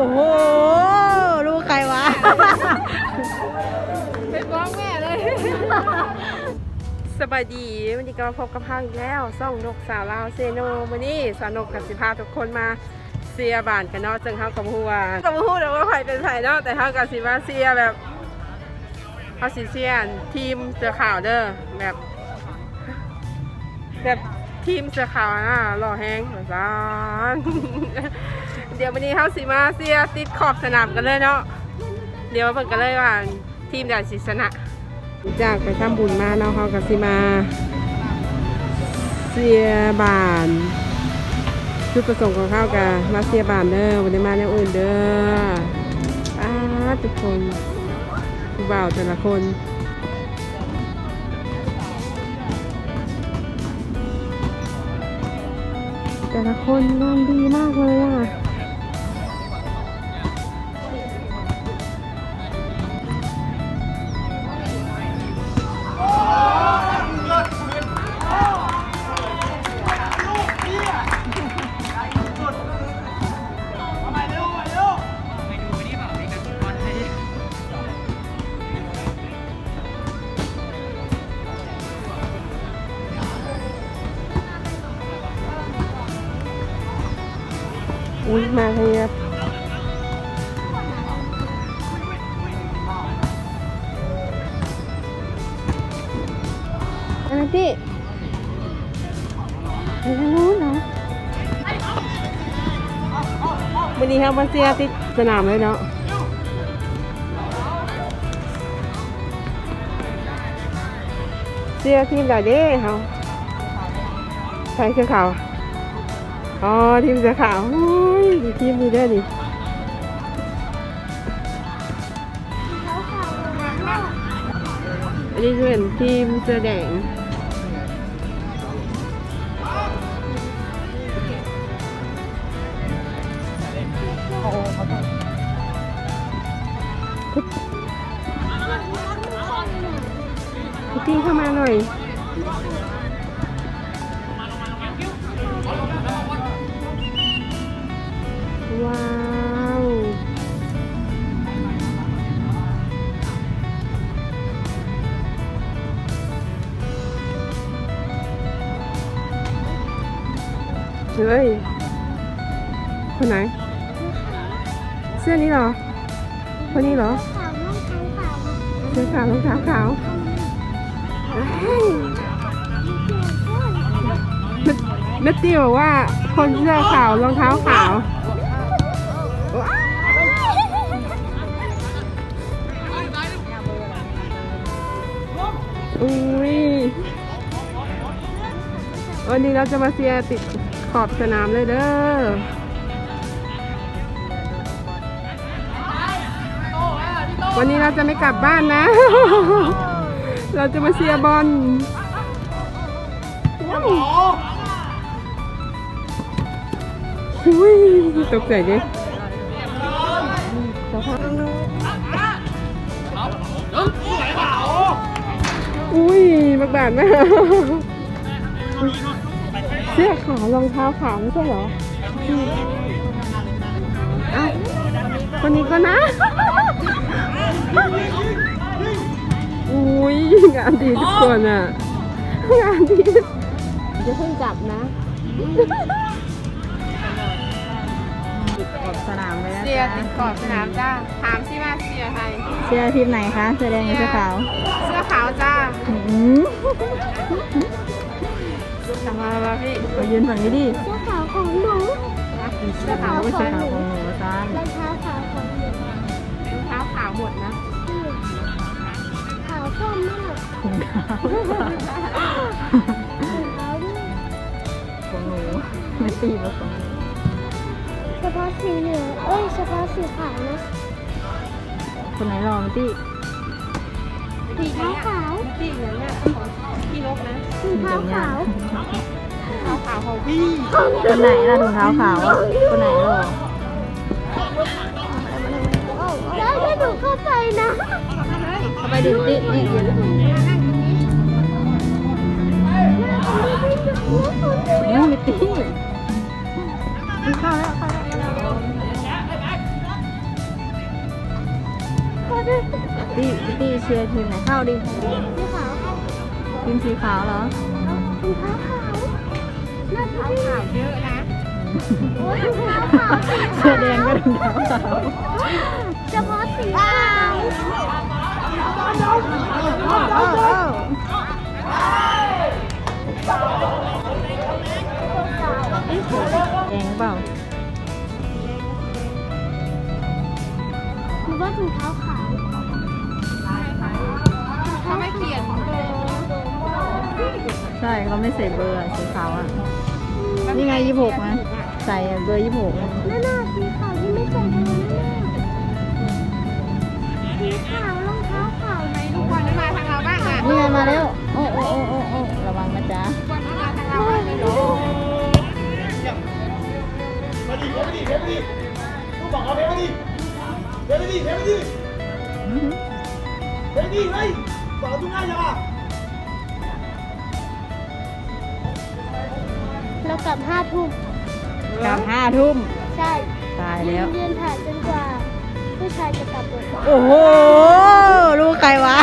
โอ้โหลูกใครวะ เป็นร้องแม่เลย สบายดีวันนี้ก็มาพบกับพังอีกแล้วซ่องนกสาวลาวเซโนวันนี้สาวนกกับสิพาทุกคนมาเสียบานกันเนาะจึงเฮากับหัวกับหัวแต่ว่าไผเป็นไผเนาะแต่เฮากับสิมาเสียแบบเฮาสิเสียทีมเสือขาวเด้อแบบแบบทีมเสือขาวนะหล่อแห้งแบบซ่าน เดี๋ยววันนี้เฮาสิมาเสียติดขอบสนามกันเลยเนาะ เดี๋ยวมาเบิ่งกันเลยว่าทีมใดสิชนะ จากไปทำบุญมาเนาะเขากับสิมา เสียบานจุดประสงค์ของเขากับมาเสียบานเด้อวันนี้มาแนวอื่นเด้ออ้าทุกคนผู้บ่าวแต่ละคนแต่ละคนงานดีมากเลยอะ ที่ไปทางนู้นเหรอวันนี้ครับมาเซียติดสนามเลยเนาะเซียทีมใดเด้เขาใส่เสื้อขาว อ๋อ ทีมเสือขาวโอ้ยดีทีมนี้ด้วยนี่อันนี้จะเป็นทีมเสือแดง พี่เข้ามาหน่อยว้าวเฮ้ยคนไหน เสื้อนี้เหรอ คนนี้เหรอขาวน้องขาขาวเสื้อขาวรองเท้าขาวเอ้ยนัตตี้บอกว่าคนเสื้อขาวรองเท้าขาวอุ้ยวันนี้เราจะมาเสียติดขอบสนามเลยเด้อ วันนี้เราจะไม่กลับบ้านนะ เราจะมาเชียร์บอลอุ้ยตกใจดิอุ้ยบักบาดมากเสื้อขาวรองเท้าขาวไม่ใช่เหรออ้า คนนี้ก็นะ อุ้ยงานดีทุกคนอะ งานดีจะเพิ่งกลับนะขอบสนามเลยนะเสียติดขอบสนามจ้า ถามสิว่าเสียใครเสื้อทีมไหนคะเสื้อแดงหรือเสื้อขาวเสื้อขาวจ้าอืมทำมาแล้วพี่มายืนฝั่งนี้ดิเสื้อขาวของหนูเสื้อขาวเสื้อขาวของหนูจ้ารองเท้าาขาวหมดนะขาวส้มมากถุงเท้าถุงเท้าด้วยของหนูไม่ตีมาของหนูเฉพาะสีเหลืองเอ้ยเฉพาะสีขาวนะคนไหนรอมาตี้ถุงเท้าขาวพี่อย่างเนี้ยของพี่นกนะถุงเท้าขาวเท้าขาวของพี่คนไหนล่ะถุงเท้าขาวอะคนไหนรอูเข้าไปนะเข้าไปดูดินี่เห็นแล้วเนี่ยมิตี้ข้าวแล้วข้าวแล้วตี้ตี้เชียร์ทีมไหนข้าดิสีขาวทีมสีขาวเหรอสีขาวขาวหน้าขาวขาวเยอะนะเสื้อแดงก็ดำขาวเฉพาะ สีขาวอ้าวอ้าวอ้าวแดงเปล่าหรือว่าถุงเท้าขาวเขาไม่เขียนเบอร์ใช่เขาไม่ใส่เบอร์อะสีขาวอะ นี่ไงยี่หกนะ ใส่เบอร์ยี่หก เรากลับห้าทุ่มกลับห้าทุ่มใช่ตายแล้วยืนถ่ายจนกว่า ผู้ชายจะกลับรถโอ้โหลูกใครวะ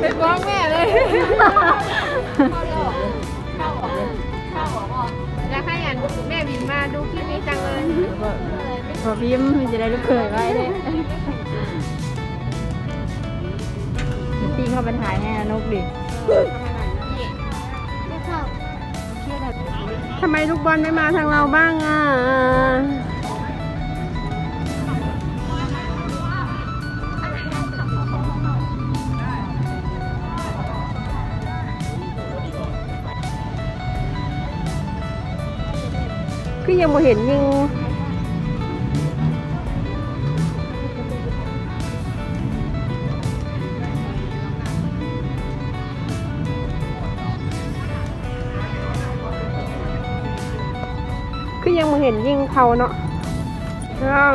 เป็นฟ้องแม่เลยอยากให้อันแม่บินมาดูคลิปนี้จังเลยพอพิมพ์จะได้ลูกเคยไว้เลย ตีเข้าไปถ่ายให้นกดิไม่เข้าทำไมลูกบอลไม่มาทางเราบ้างอะ คือยังบ่เห็นยิง คือยังบ่เห็นยิงเขาเนาะเอ้า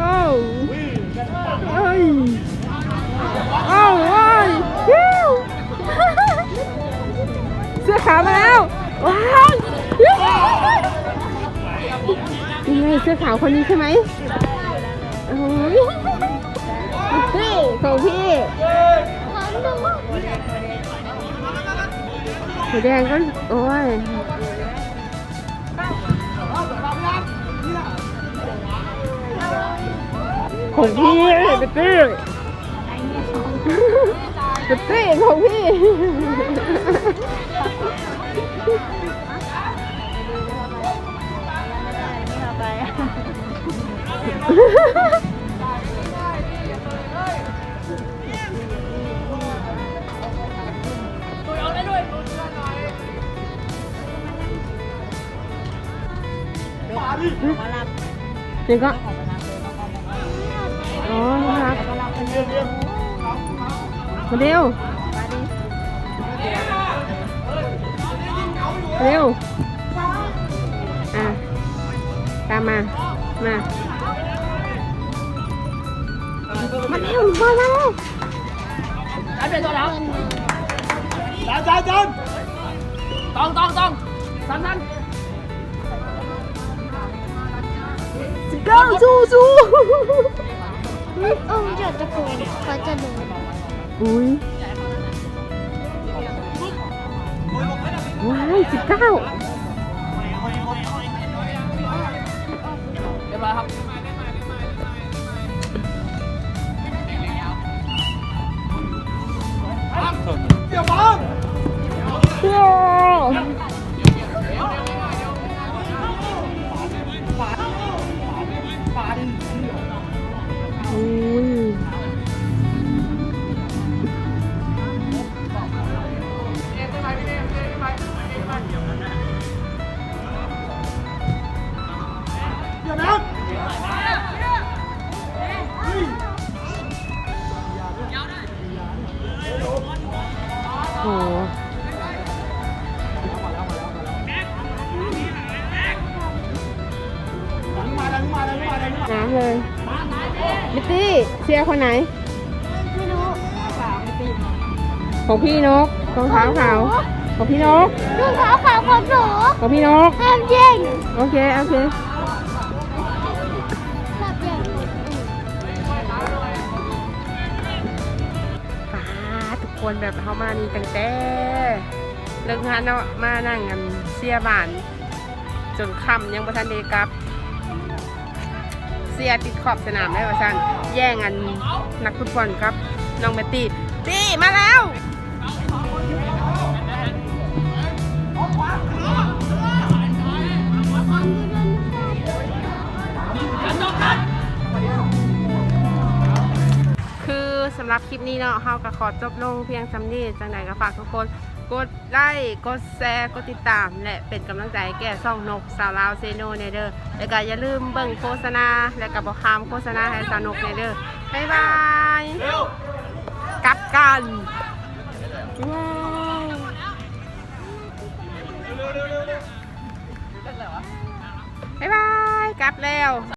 เอ้าเอ้ยเอ้าเอ้ยฮิ้วเสื้อขาวมาแล้วว้าวยังไงเสื้อขาวคนนี้ใช่ไหมโอ้ยพี่ของพี่ขอดูหัวแดงก็โอ้ย ของพี่เบตตี้เบตตี้ของพี่นี่ก็ อ๋อครับมาเร็ว เร็ว อะ ตามมา มา มาเร็วมาแล้วจานจานจานเก้าสู้สู้ เออเดี๋ยวจะโกนเขาจะโดนอุ้ยว้ายสิบเก้าเดี๋ยวบังโอ้ อุ้ยเดี๋ยวนะเฮ้ยโอ้ มิตตี้เชียร์คนไหน ไม่รู้ขาวไม่ตีของพี่นกรองเท้าขาวของพี่นกรองเท้าขาวของหนูของพี่นกแอมเย็นโอเคโอเคทุกคนแบบเข้ามานี่ตั้งแต่เลิกงานเนาะมานั่งกันเสียบาน จนค่ำยังบ่ทันเด้กลับ สียติดขอบสนามได้ว่าซั่นแย่งกันนักฟุตบอลครับน้องเมตตี้ตี้มาแล้วคือสำหรับคลิปนี้เนาะเฮาก็ขอจบลงเพียงสำนี้จังใดก็ฝากทุกคน กดไลค์กดแชร์กดติดตาม และเป็นกำลังใจแก่ซ่องนกสาวลาวเซโนเนเดอร์แล้วก็อย่าลืมเบิ่งโฆษณา และก็บอกคำโฆษณาให้สาวนกเนเดอร์บ๊ายบายกลับกันว้าวบ๊ายบายกลับแล้ว